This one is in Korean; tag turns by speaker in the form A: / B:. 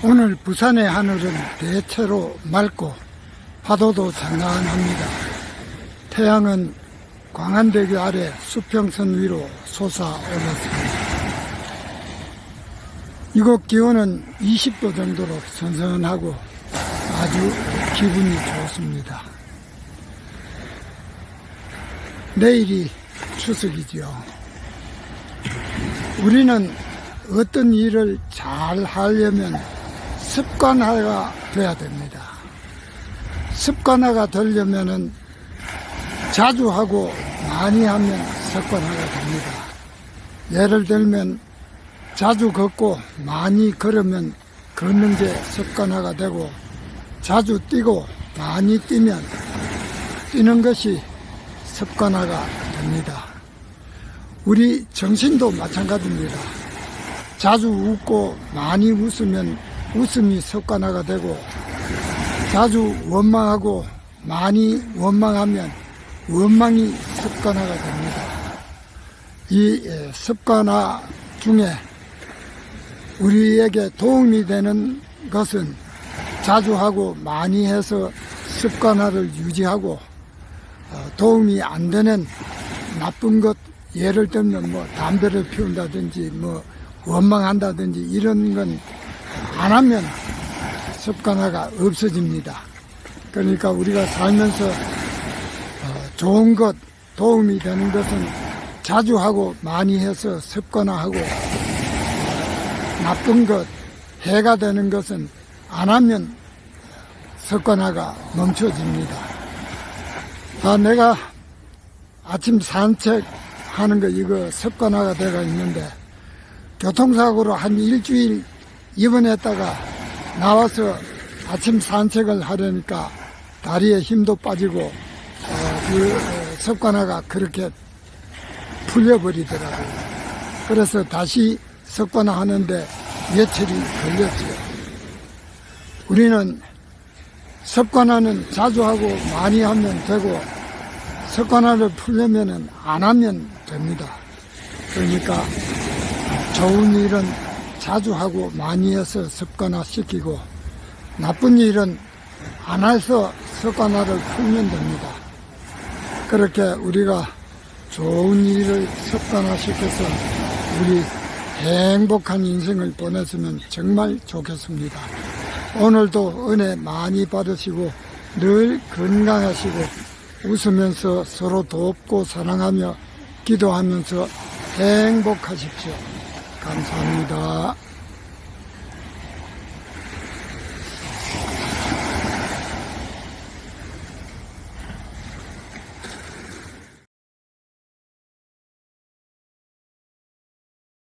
A: 오늘 부산의 하늘은 대체로 맑고 파도도 장난합니다. 태양은 광안대교 아래 수평선 위로 솟아올랐습니다. 이곳 기온은 20도 정도로 선선하고 아주 기분이 좋습니다. 내일이 추석이지요. 우리는 어떤 일을 잘 하려면 습관화가 돼야 됩니다. 습관화가 되려면은 자주 하고 많이 하면 습관화가 됩니다. 예를 들면 자주 걷고 많이 걸으면 걷는 게 습관화가 되고 자주 뛰고 많이 뛰면 뛰는 것이 습관화가 됩니다. 우리 정신도 마찬가지입니다. 자주 웃고 많이 웃으면 웃음이 습관화가 되고 자주 원망하고 많이 원망하면 원망이 습관화가 됩니다. 이 예, 습관화 중에 우리에게 도움이 되는 것은 자주 하고 많이 해서 습관화를 유지하고 어, 도움이 안 되는 나쁜 것 예를 들면 뭐 담배를 피운다든지 뭐 원망한다든지 이런 건 안 하면 습관화가 없어집니다. 그러니까 우리가 살면서 어, 좋은 것 도움이 되는 것은 자주 하고 많이 해서 습관화하고 나쁜 것 해가 되는 것은 안 하면 습관화가 멈춰집니다. 아, 내가 아침 산책하는 거 이거 습관화가 되어 있는데 교통사고로 한 일주일 입원했다가 나와서 아침 산책을 하려니까 다리에 힘도 빠지고 어, 그 어, 습관화가 그렇게 풀려버리더라고요. 그래서 다시 습관화 하는데 며칠이 걸렸죠. 우리는 습관화는 자주 하고 많이 하면 되고 습관화를 풀려면은 안 하면 됩니다. 그러니까 좋은 일은 자주 하고 많이 해서 습관화 시키고 나쁜 일은 안 해서 습관화를 풀면 됩니다. 그렇게 우리가 좋은 일을 습관화 시켜서 우리 행복한 인생을 보냈으면 정말 좋겠습니다. 오늘도 은혜 많이 받으시고 늘 건강하시고 웃으면서 서로 돕고 사랑하며 기도하면서 행복하십시오. 감사합니다.